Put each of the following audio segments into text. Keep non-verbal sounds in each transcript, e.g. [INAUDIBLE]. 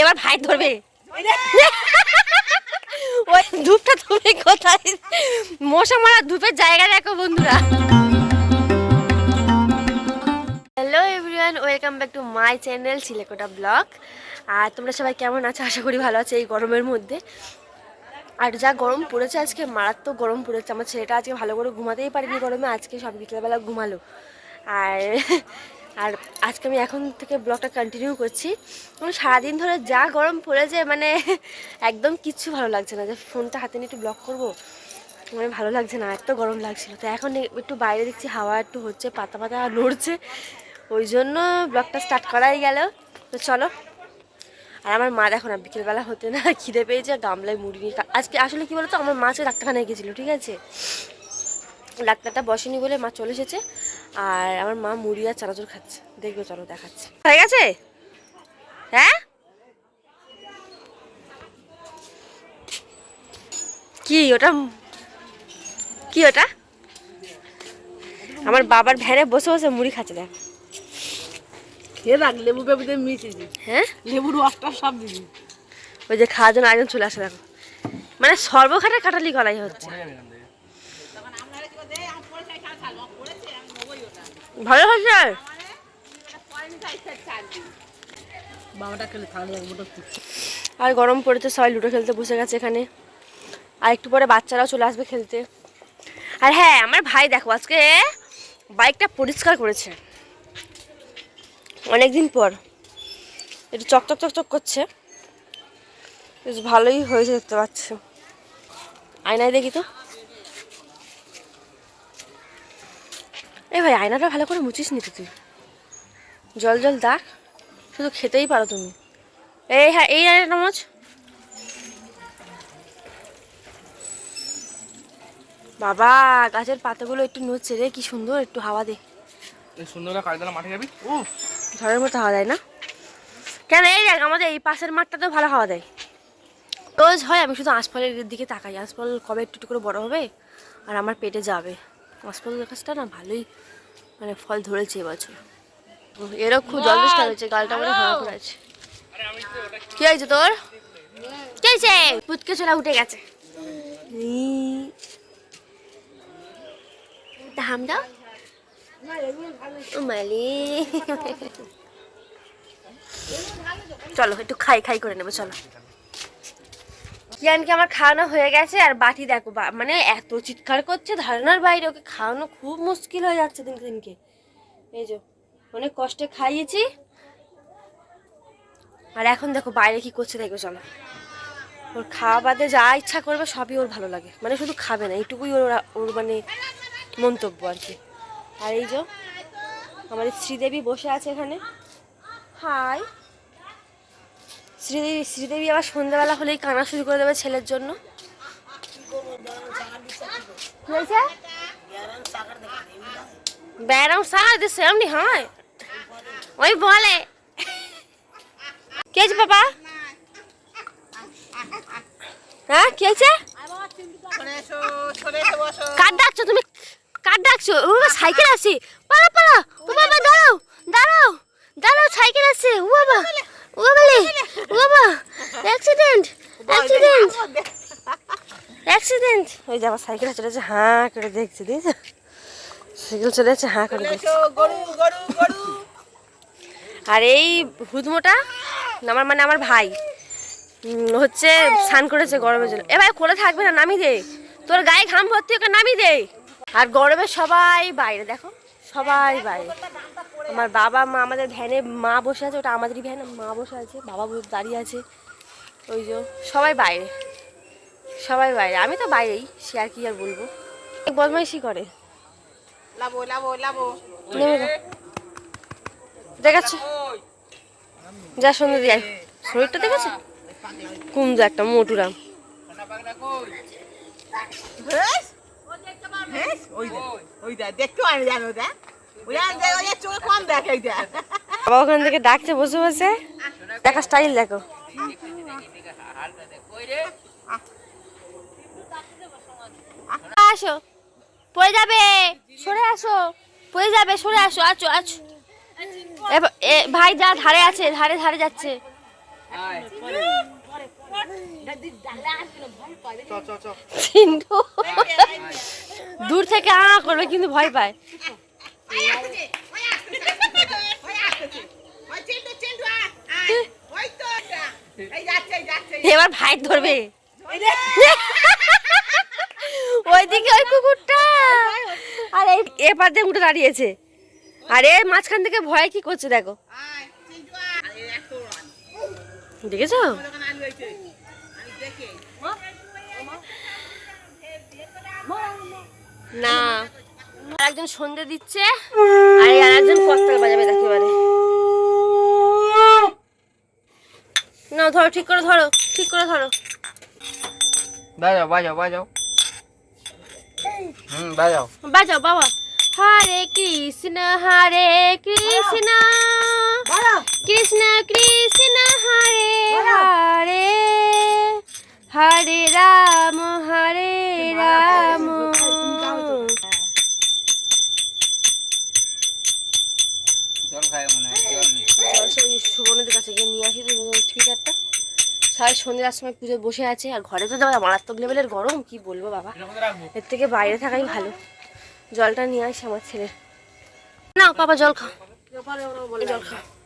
এবার ভাই ধরবে। ওই ধূপটা তুমি কোথায়? মশা মারা ধূপের জায়গা দেখো বন্ধুরা। Hello everyone welcome back to my channel সিলেকোটা blog আর তোমরা সবাই কেমন আছো? আশা করি ভালো আছে এই গরমের মধ্যে। আর যা গরম পড়েছে আজকে, মারাত্মক গরম পড়েছে। আমার ছেলেটা আজকে ভালো করে ঘুমাতেই পারিনি গরমে, আজকে সব বিকেলবেলা ঘুমালো। আর আর আজকে আমি এখন থেকে ব্লগটা কন্টিনিউ করছি। এবং সারাদিন ধরে যা গরম পড়েছে মানে একদম কিচ্ছু ভালো লাগছে না। যে ফোনটা হাতে নিয়ে একটু ব্লগ করব মানে ভালো লাগছে না, এত গরম লাগছিল। তো এখন একটু বাইরে দেখছি হাওয়া একটু হচ্ছে, পাতা পাতা নড়ছে। ওই জন্য ব্লগটা স্টার্ট করাই গেল। তো চলো। আর আমার মা দেখো না, বিকেলবেলা হতে না [LAUGHS] খিদে পেয়েছে, গামলায় মুড়ি নিয়ে আজকে আসলে কি বলতো, আমার মাছে ডাক্তারখানায় গেছিল, ঠিক আছে? ডাক্তারটা বসেনি বলে মা চলে এসেছে। আর আমার মা মুড়ি আর চানাচুর খাচ্ছে। দেখবে চলো দেখাচ্ছে। হয়ে গেছে? হ্যাঁ? কি ওটা? কি ওটা? আমার বাবার ভ্যানে বসে বসে মুড়ি খাচ্ছে দেখ। খেয়ে রাখ লেবু বেবুতে মিশিয়েছি হ্যাঁ? লেবুর রসটা সব দিবি। ওই যে খাওয়ার জন্য আরেকজন চলে আসে দেখো। মানে সর্বখাটে কাটালি করাই হচ্ছে। ভালো ওটা আর গরম পড়েছে সবাই লুডো খেলতে বসে গেছে এখানে। আর একটু পরে বাচ্চারাও চলে আসবে খেলতে। আর হ্যাঁ আমার ভাই দেখো আজকে বাইকটা পরিষ্কার করেছে। অনেক দিন পর। একটু চকচক চকচক করছে। বেশ ভালোই হয়েছে দেখতে পাচ্ছি। আয়নায় দেখি তো। এই ভাই আয়নাটা ভালো করে মুছিস নি তো তুই। জল জল দাগ শুধু খেতেই পারো তুমি। এই হ্যাঁ এই আয়নাটা মোচ বাবা গাছের পাতাগুলো একটু নড়ছে রে কি সুন্দর একটু হাওয়া দে। কাজদালা মাঠে যাবি? উফ ঝড়ের মতো হাওয়া দেয় না? কেন এই দেখ আমাদের এই পাশের মাঠটাতেও ভালো হাওয়া দেয়। রোজ হয় আমি শুধু আঁশফলের দিকে তাকাই। আঁশফল কবে একটু একটু করে বড় হবে আর আমার পেটে যাবে। আঁশফল গাছটা না ভালোই মানে ফল ধরেছে এবছর। এরও খুব জলদিষ্ট হয়েছে গালটা মানে করে আছে কি হয়েছে তোর? কি হয়েছে? পুচকে চলা উঠে গেছে। দাম দাও। চলো একটু খাই খাই করে নেব চলো। কিয়ানকে আমার খাওয়ানো হয়ে গেছে আর বাটি দেখো মানে এত চিৎকার করছে, ধারণার বাইরে ওকে খাওয়ানো খুব মুশকিল হয়ে যাচ্ছে দিনকে দিনকে। এই যে, অনেক কষ্টে খাইয়েছি। আর এখন দেখো বাইরে কি করছে দেখো চলো। ওর খাওয়া বাদে যা ইচ্ছা করবে, সবই ওর ভালো লাগে। মানে শুধু খাবে না, এইটুকুই ওর ওর মানে মন্তব্য আর কি। আর এই যে, আমাদের শ্রীদেবী বসে আছে এখানে। হাই। শ্রীদেবী শ্রীদেবী আবার সন্ধ্যাবেলা হলেই কানা শুরু করে দেবে ছেলের জন্য। ব্যারাম সারা দিচ্ছে এমনি হয়? ওই বলে। কে আছে বাবা হ্যাঁ কি বসো কার ডাকছো তুমি? কার ডাকছো? ও সাইকেল আসছে পালা পালা। ও, বাবা, দাঁড়াও দাঁড়াও দাঁড়াও, সাইকেল আসছে ও, বাবা। ও বাবা ও [LAUGHS] বাবা অ্যাক্সিডেন্ট অ্যাক্সিডেন্ট অ্যাক্সিডেন্ট ওই যে আমার সাইকেল চলে যাচ্ছে হাঁ করে দেখছে দিয়েছে সাইকেল চলে যাচ্ছে হাঁ করে দেখছে। আর এই হুদমোটা আমার মানে আমার ভাই হচ্ছে স্নান করেছে গরমের জন্য। এবার করে থাকবে না নামি দে। তোর গায়ে ঘাম ভর্তি ওকে নামি দে। আর গরমে সবাই বাইরে দেখো। সবাই বাইরে আমার বাবা মা আমাদের ভ্যানে মা বসে আছে ওটা আমাদেরই ভ্যান মা বসে আছে বাবা দাঁড়িয়ে আছে। ওই যে সবাই বাইরে। সবাই বাইরে। আমি তো বাইরেই সে আর কি আর বলব। বদমাইশি করে। দেখাচ্ছে। যা সুন্দর দিয়ে শরীরটা দেখেছ কুমজো একটা মোটুরাম ভেস ভেস ওই দেখ ওই দেখ দেখতে পারি জানো দেখ। ওই আর দেখ ওই যে চোখে কম দেখে দেখ। বাবা ওখান থেকে ডাকছে বসে বসে। দেখা স্টাইল দেখো। আসো পড়ে যাবে সরে আসো পড়ে যাবে সরে আসো আছো আছো। ভাই যা ধারে আছে ধারে ধারে যাচ্ছে। চিন্টু দূর থেকে আ করবে কিন্তু ভয় পায়। এবার ভাই ধরবে। ওইদিকে ওই কুকুরটা। আর এই এপার দিয়ে উঠে দাঁড়িয়েছে। আর এ মাঝখান থেকে ভয় কি করছে দেখো। দেখেছ দোকানে আলু হয়েছে। আমি দেখি। না। আর একজন সন্ধে দিচ্ছে আর আর একজন কস্তাল বাজাবে এবারে। না ধরো ঠিক করে ধরো ঠিক করে ধরো। বাজাও বাজাও বাজাও। হুম বাজাও। বাজাও বাবা। হরে কৃষ্ণ হরে কৃষ্ণ। কৃষ্ণ কৃষ্ণ হরে হরে। হরে রাম হরে রাম। সুবর্ণদের কাছে গিয়ে নিয়ে আসি থিয়েটারটা সারা সন্ধ্যের সময় পুজো বসে আছে আর ঘরে তো যাওয়া মারাত্মক লেভেলের গরম কি বলব বাবা? এর থেকে বাইরে থাকাই ভালো। জলটা নিয়ে আসি আমার ছেলের। না বাবা জল খা এই জল খা ও,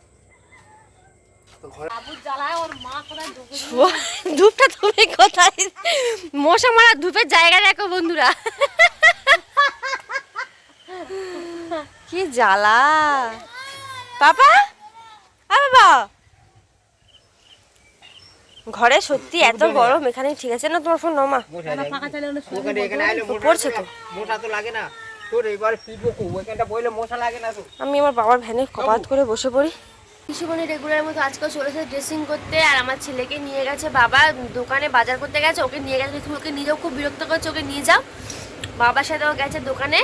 ধূপটা তুমি কোথায়? মশা মারা ধূপের জায়গা দেখো বন্ধুরা। কি জ্বালা। পাপা? বাবা। ঘরে সত্যি এত গরম এখানে ঠিক আছে? না তোমার ফোন নমা ওখানে এখানে আইলে মোটা পড়ছে তো। মোটা তো লাগে না। তোর এবার ফিরবো কো? বইলে মশা লাগে না তো। আমি আমার বাবার ভ্যানে কপাত করে বসে পড়ি। কিছুক্ষণে রেগুলার মতো আজকেও চলেছে ড্রেসিং করতে, আর আমার ছেলেকে নিয়ে গেছে বাবা, দোকানে বাজার করতে গেছে, ওকে নিয়ে গেছে তুমি ওকে নিজেও খুব বিরক্ত করছে, ওকে নিয়ে যাও। বাবার সাথেও গেছে দোকানে।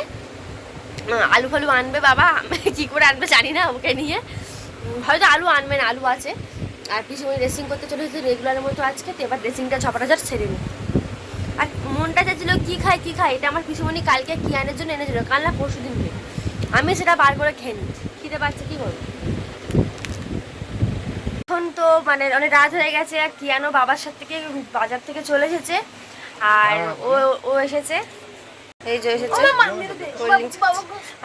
আলু ফালু আনবে বাবা, [LAUGHS] কি করে আনবে জানি না ওকে নিয়ে। হয়তো আলু আনবে না, আলু আছে। আর পিছনে ড্রেসিং করতে চলে চলেছে রেগুলারের মতো আজকে, তো এবার ড্রেসিংটা ছপাটা ঝট ছেড়ে নি আর মনটা চাইছিল কী খায় কী খায় এটা আমার পিছুমণি কালকে কী আনার জন্য এনেছিল, কাল না পরশু দিন আমি সেটা বার করে খেয়ে নিই। খিদে পাচ্ছে কী করব এখন তো মানে অনেক রাত হয়ে গেছে আর কিয়ানো বাবার সাথে থেকে বাজার থেকে চলে এসেছে আর ও ও এসেছে। এই যে এসেছে।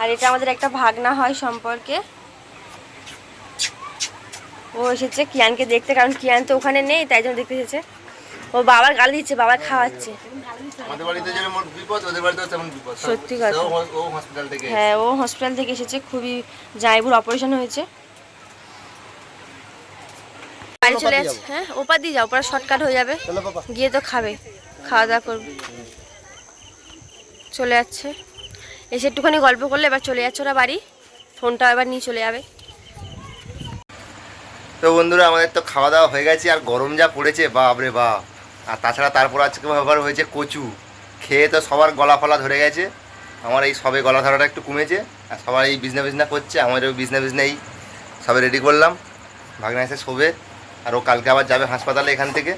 আর এটা আমাদের একটা ভাগনা হয় সম্পর্কে। ও এসেছে কিয়ানকে দেখতে কারণ কিয়ান তো ওখানে নেই তাই জন্য দেখতে এসেছে। ও বাবার গালি দিচ্ছে বাবার খাওয়াচ্ছে। আমাদের বাড়িতে যেমন বিপদ ওদের বাড়িতেও তেমন বিপদ। সত্যি কথা। ও হসপিটাল থেকে হ্যাঁ ও হসপিটাল থেকে এসেছে খুবই জাইবুর অপারেশন হয়েছে। বাড়ি চলে যাচ্ছে। হ্যাঁ ওপার দিয়ে যাও ওপার শর্টকাট হয়ে যাবে। গিয়ে তো খাবে খাওয়া দাওয়া করবে। চলে যাচ্ছে। এসে একটুখানি গল্প করলে এবার চলে যাচ্ছে ওরা বাড়ি। ফোনটা এবার নিয়ে চলে যাবে। তো বন্ধুরা আমাদের তো খাওয়া দাওয়া হয়ে গেছে আর গরম যা পড়েছে বাপ রে বাপ। আর তাছাড়া তারপর আজকে ব্যবহার হয়েছে কচু। খেয়ে তো সবার গলা ফলা ধরে গেছে। আমার এই সবে গলা ধরাটা একটু কমেছে আর সবাই এই বিজনা বিজনা করছে আমারও বিজনা বিজনাই সবে রেডি করলাম। ভাগনা এসে শোবে। আর ও কালকে আবার যাবে হাসপাতালে এখান থেকে।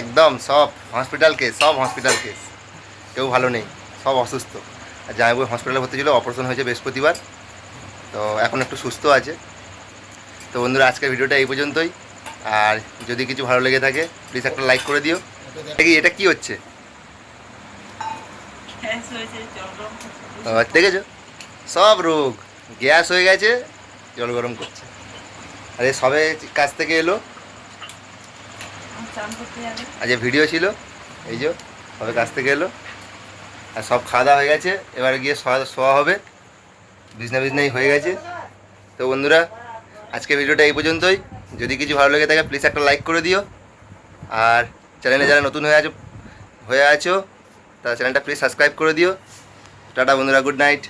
একদম সব হসপিটাল কেস সব হসপিটাল কেস কেউ ভালো নেই সব অসুস্থ। আর জামাইবু হসপিটালে ভর্তি ছিল অপারেশন হয়েছে বৃহস্পতিবার। তো এখন একটু সুস্থ আছে। তো বন্ধুরা আজকের ভিডিওটা এই পর্যন্তই। আর যদি কিছু ভালো লেগে থাকে প্লিজ একটা লাইক করে দিও। কি এটা কি হচ্ছে? দেখেছ? সব রোগ। গ্যাস হয়ে গেছে জল গরম করছে। আরে সবে কাছ থেকে এলো। আজ ভিডিও ছিল এই যে সবে কাছ থেকে এলো। আর সব খাওয়া দাওয়া হয়ে গেছে এবার গিয়ে শোয়া শোয়া হবে। বিজনা বিজনাই হয়ে গেছে। তো বন্ধুরা আজকে ভিডিওটা এই পর্যন্তই। যদি কিছু ভালো লেগে থাকে প্লিজ একটা লাইক করে দিও। আর চ্যানেলে যারা নতুন হয়ে আছো হয়ে আছো তারা চ্যানেলটা প্লিজ সাবস্ক্রাইব করে দিও। টাটা বন্ধুরা গুড নাইট